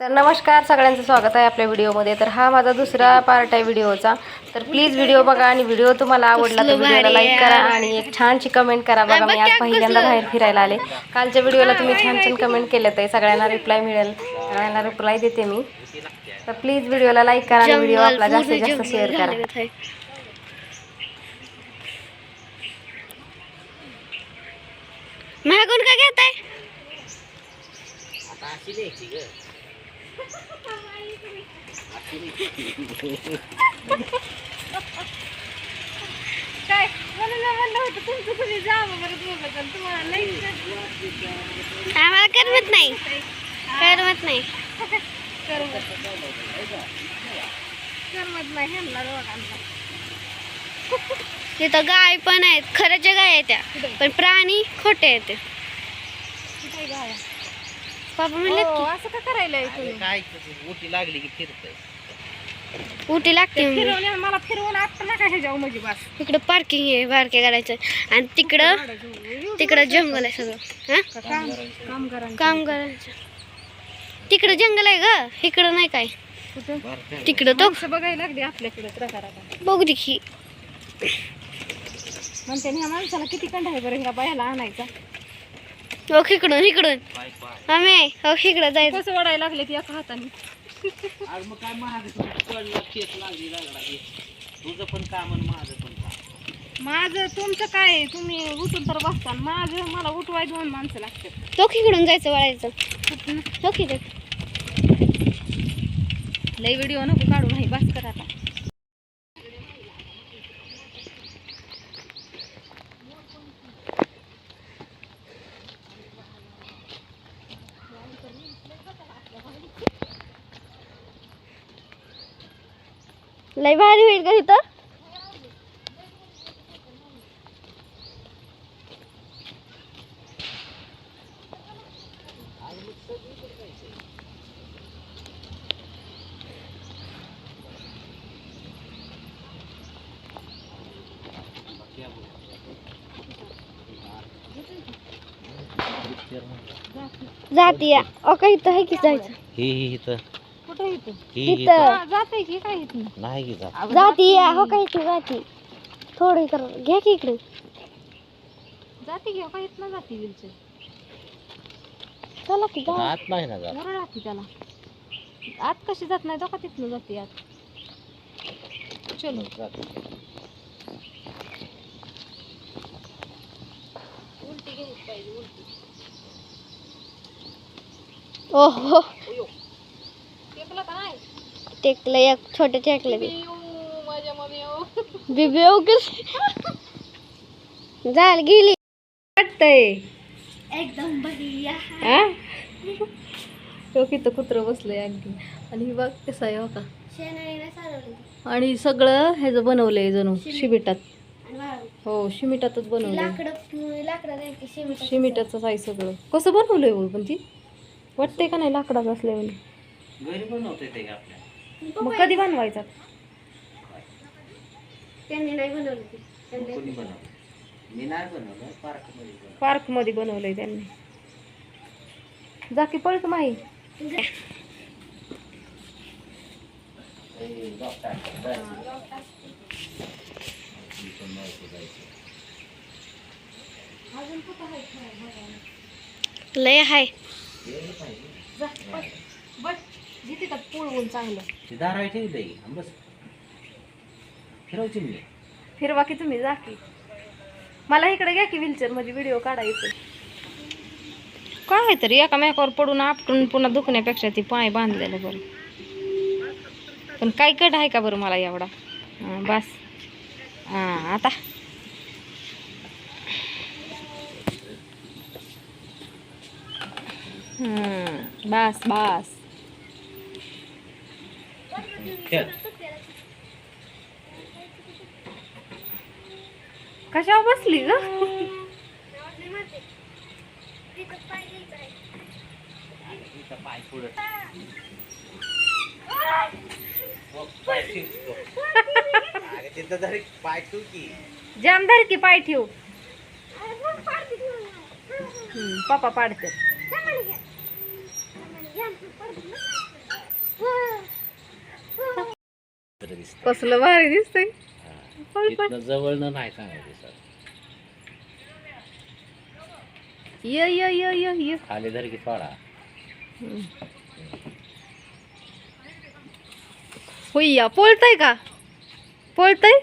तर नमस्कार सगळ्यांचं स्वागत आहे आपल्या व्हिडिओमध्ये. तर हा माझा दुसरा पार्ट आहे व्हिडिओचा. तर प्लीज व्हिडिओ बघा आणि व्हिडिओ तुम्हाला आवडला तर व्हिडिओला लाईक करा आणि एक छानशी कमेंट करा बघा. मी आज पहिल्यांदा बाहेर फिरायला आले. कालच्या व्हिडिओला तुम्ही छान छान कमेंट केलं तर सगळ्यांना रिप्लाय मिळेल. सगळ्यांना रिप्लाय देते मी. तर प्लीज व्हिडिओला लाईक करा आणि व्हिडिओ आपला जास्तीत जास्त शेअर करा. महागून का घेताय? काय? मला म्हणलं होतं. तुमचं तुम्ही जा बरं दोघं तुम्हाला नाही आम्हाला करमत नाही. करमत नाही. करमत. करमत नाही ह्यांना दोघांना. तिथं गाय पण आहेत. खरंच्या गाय आहेत त्या. पण प्राणी खोटे आहेत ते. पापा म्हणले असं का करायला काय उठी लागली की फिरतय. उठी लागते. म्हणून. मला फिरवून आपण नका ह्याच्यावर म्हणजे बस. इकडं पार्किंग आहे बारके करायचं. आणि तिकडं तिकडं जंगल आहे सगळं. हा? काम करा काम करायचं. तिकडं जंगल आहे ग. इकडं नाही काय. तिकडं तो बघायला लागली आपल्याकडे प्रकारात बघू दे की. म्हणते ह्या माणसाला किती कंठ आहे बरं ह्या बायाला आणायचा. हो इकडून. इकडून आम्ही हो इकडं जायचं. कसं वडायला लागले ती एका हाताने? आज मग काय महाग पडलं केस लागली लागला हे. तुझं पण काम आणि माझं पण काम. माझं तुमचं काय आहे? तुम्ही उठून तर बसता आणि माझं मला उठवाय दोन माणसं लागतात. तो इकडून जायचं वळायचं. ते. लई व्हिडिओ नको काढू नाही बस कर आता. लय भारी होईल का तिथं? जाती ओके इथं आहे की जायचं? ही ही इथं. कुठं येते ही इथं. जाते की काय येत नाही नाही की जात. हो का थोडी कर घ्या की इकडे. जाते की काय येत ना जाते विलचे चला की जा. आत नाही ना जात. बरं राहते त्याला. आत कशी जात नाही तो का तिथनं जाते आत? चलो. जात. उलटी घ्यायची पाहिजे उलटी. ओहो. का टेकलं एक छोटे टेकले येऊ बिबी झाल गेली. वाटतंय. एकदम बढिया. हा? तो किती कुत्र बसलंय अगदी आणि ही बघ कसं आहे हो का आणि सगळं ह्याचं बनवलंय जणू शिमिटात. हो शिमिटातच सिमेंट शिमिटाचंच आहे सगळं. कसं बनवलंय हो पण ती? वाटतंय का नाही लाकडाचं असल्यावर मग कधी बनवायचा त्यांनी नाही बनवलं ते. त्यांनी- कोणी बनवलं मी नाही बनवलं पार्कमध्ये बनवलं. पार्कमध्ये बनवलंय त्यांनी जा की पळत माही हे lock टाकलं, जायचं. मी पण नव्हतं जायचं. लय हाय पाहिजे. जा पळ. जिथे का पुळवून चांगलं. ती. बस. फिरवची मी. फिरवा की तुम्ही जा की. मला इकडे घ्या की व्हीलचेअरमध्ये व्हिडिओ काढायचं. काय आहे तरी एकामेकावर पडून आपटून पुन्हा दुखण्यापेक्षा ती पाय बांधलेलं बरं. पण काय कट आहे का बरं मला एवढा? हां बस. हां आता. बस बस. खेळ कशावर बसली ग? इथं पाय पुढं हो, पाय ठेव. अगं तिथं जरी पाय ठेव की। जामदार की पाय ठेव. हम्म, पप्पा पाडते. दिसत कसलं भारी दिसतंय. जवळनं नाही सांगायचं सर. य य य य य. खाली धर की थोडा होईया पोळतय का? पोळतय?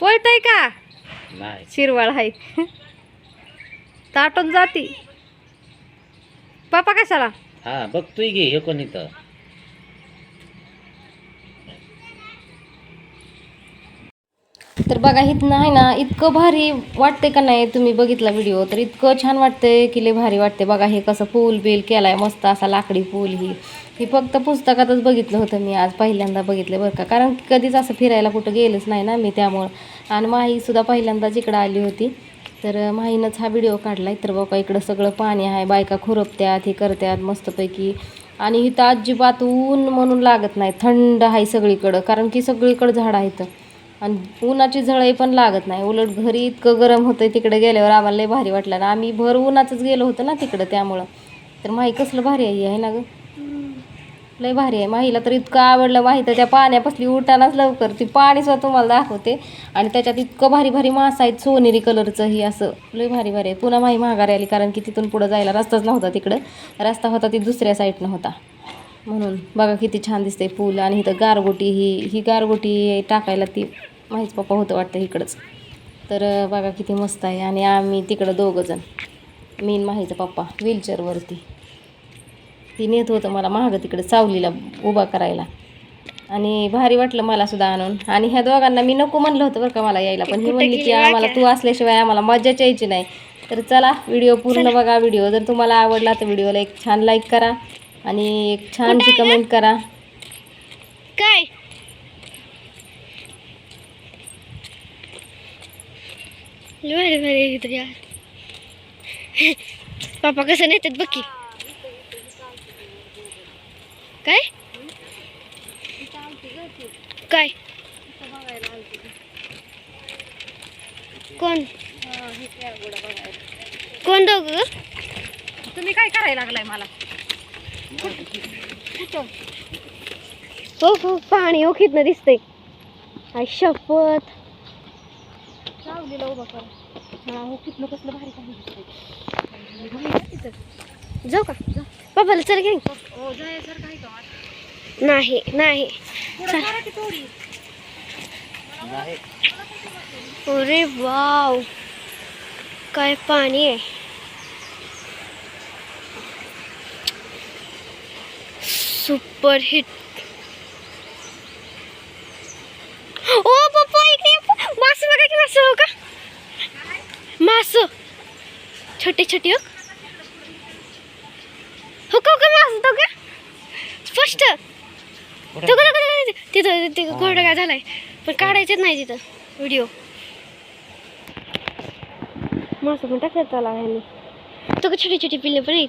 पोळतय का? नाही. शिरवाळ हाय. ताटून जाती. पापा कशाला? हा बघतोय घे हे कोण इथं? तर बघा इथनं आहे ना इतकं भारी वाटते का नाही तुम्ही बघितला व्हिडिओ तर इतकं छान वाटतंय की लय भारी वाटते बघा हे कसं पूल बिल केलाय मस्त असा लाकडी पूल ही. हे फक्त पुस्तकातच बघितलं होतं मी आज पहिल्यांदा बघितलं बरं का. कारण की कधीच असं फिरायला कुठं गेलंच नाही ना मी त्यामुळं. आणि माहीसुद्धा पहिल्यांदाच इकडं आली होती. तर माहीनंच हा व्हिडिओ काढला तर बघा इकडं सगळं पाणी आहे बायका खुरपत्यात हे करत्यात मस्तपैकी. आणि इथं अजिबात ऊन म्हणून लागत नाही थंड आहे सगळीकडं. कारण की सगळीकडं झाड आहेत. आणि उन्हाची झळही पण लागत नाही. उलट घरी इतकं गरम होतं तिकडे गेल्यावर आम्हाला लय भारी वाटलं. ना आम्ही भर उन्हाचंच गेलो होतो ना तिकडं त्यामुळं. तर माही कसलं भारी आहे आहे ना गं? लय भारी आहे. माहीला तर इतकं आवडलं माही तर त्या पाण्यापासली उठानाच लवकर. ती पाणी सुद्धा तुम्हाला दाखवते. आणि त्याच्यात इतकं भारी भारी मासा आहेत सोनेरी कलरचं ही असं. लय भारी भारी आहे. पुन्हा माही माघारी आली कारण की तिथून पुढं जायला रस्ताच नव्हता तिकडं. रस्ता होता ती दुसऱ्या साईडनं होता. म्हणून बघा किती छान दिसते पूल आणि इथं गारगोटी ही ही गारगोटी टाकायला ती माहीच पप्पा होतं वाटतं इकडंच. तर बघा किती मस्त आहे आणि आम्ही तिकडं दोघंजण मी आणि माहीचा पप्पा व्हीलचेअरवरती ती नेत होतं मला महाग तिकडे सावलीला उभा करायला. आणि भारी वाटलं मला सुद्धा आणून. आणि ह्या दोघांना मी नको म्हणलं होतं बरं का मला यायला. पण ही म्हणली की आम्हाला तू असल्याशिवाय आम्हाला मजाच यायची नाही. तर चला व्हिडिओ पूर्ण बघा व्हिडिओ जर तुम्हाला आवडला तर व्हिडिओला एक छान लाईक करा. आणि एक छानशी कमेंट करा. काय? पापा कसं नेतात बघ की. काय? काय? कोण? कोण दोघं? तुम्ही काय करायला लागलाय मला? हो हो पाणी ओखीतनं दिसतंय. आय शपथ. सावलीला उभा करा हा कितलं कसलं भारी पाणी दिसतंय. जाऊ का? पप्पाला चल घे हो नाही नाही. अरे वाव. काय पाणी आहे. सुपरहिट. ओ पप्पा इकडे मास बघा की मास हो का मास. छोटे छोटे हो. हो का हो का मास तो का? स्पष्ट. तो का तो तिथं ते घोडा काय झालाय? पण काढायचेच नाही तिथं. व्हिडिओ मासं पण टाकतात त्याला ह्यांनी. तो का छोटी छोटी पिल्ले पण आहे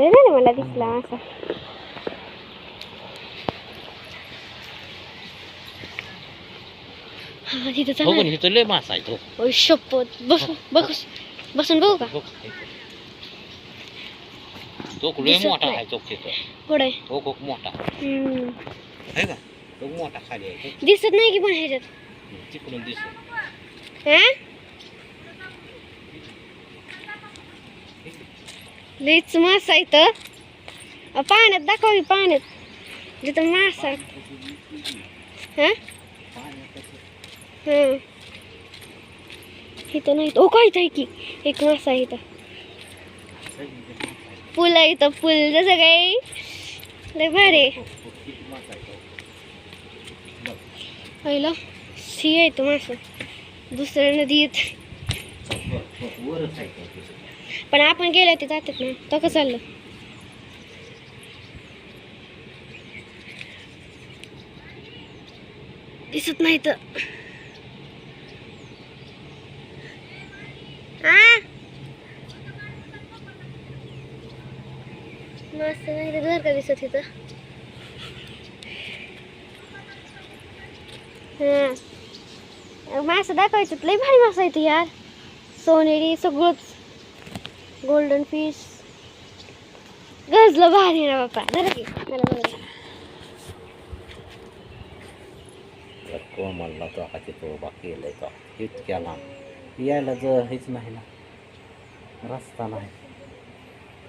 नाही मला दिसला असा हा तिथं हो चला पण इथं लय मासा आहे तो ओय शपथ बस बस बसून बघू का बघ. तो लय दिसत मोठा नाही. आहे तो तिथं पुढे तो खूप मोठा हम्म. आहे का तो मोठा खाली आहे दिसत नाही की पण ह्याच्यात तिकडून दिसतो हा लईच मासा इथं पाण्यात दाखवावी पाण्यात तिथं मासा हां हां इथं नाही ओ काय इथं आहे की एक मासा आहे इथं पूल आहे इथं पूल जसं काही लय भारी पहिलं सी आहे तो मासा दुसऱ्या नदीत पण आपण गेलो ते जातात ना तो कसं चाललं? दिसत नाही तर. मस्त नाही तर घर का दिसत इथं. हा मासं दाखवायचं लय भारी मासा येते यार. सोनेरी सगळंच गोल्डन फिश गजलं भारी ना बाप्पा धरा की मला बघा कोमलला तो आता तिथं उभा केलंय तो इतक्या लांब यायला जर हेच नाही ना रस्ता नाही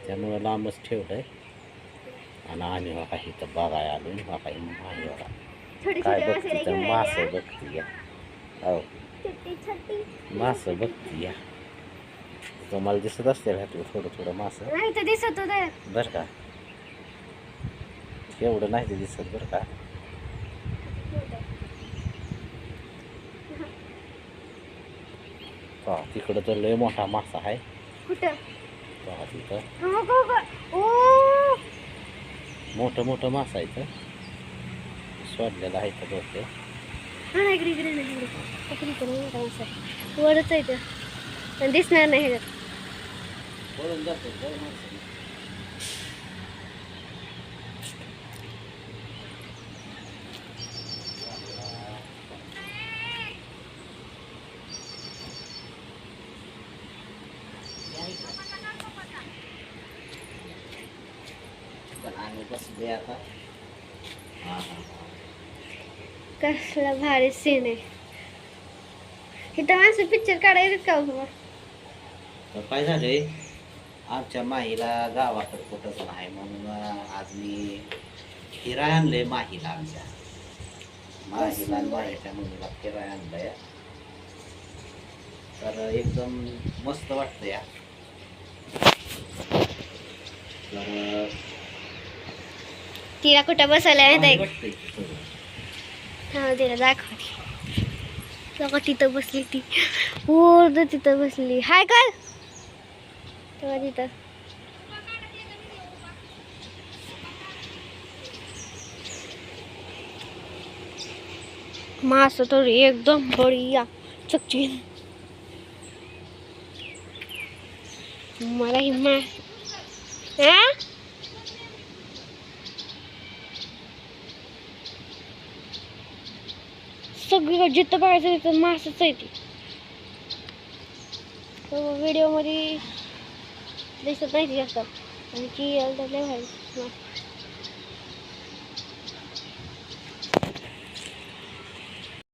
त्यामुळं लांबच ठेवलंय आणि आम्ही बघा इथं बघाय आलो बघा माही बघा छोटी काय छोटी बघती तर मासं बघती या हो छोटी छोटी मासं बघती या तुम्हाला दिसत असते ह्यातलं थोडं थोडं मासं. नाही तर दिसत होतं. बरं का? एवढं नाही ते दिसत बरं का? पहा, तिकडं तर लय मोठा मासा आहे. कुठं? पहा तिथं. हो गो ओ! मोठं मोठं मासा आहे इथं. सोडलेलं आहे तर डोके हा ना इकडे इकडे. नाही इकडे इकडे नाही. वरच आहे ते. पण दिसणार नाही ह्याच्यात. पळून जातो लय माणसं. कसला भारी सीन आहे इथं माणसं पिक्चर काढायला का हो? काय झालंय आमच्या माहीला गावाकडे कुठंच नाही म्हणून आज मी फिराय आणलंय माहीला आमच्या. माहीला आणि माहीच्या मुलीला फिराय आणलंय. तर एकदम मस्त वाटतं या तर तिला कुठं बसवलं आहे भारी माहिती वाटतंय सगळं. हा तिला दाखवते. बघा तिथं बसली ती. पूर्ण तिथं बसली. हाय कर तेव्हा तिथं मास तर एकदम बढिया चकची मला ही मा सगळीकडे जिथं पाहायचं तिथं मासच आहे ती. व्हिडिओमध्ये दिसत नाही ती जास्त आणि ती लय भारी मास.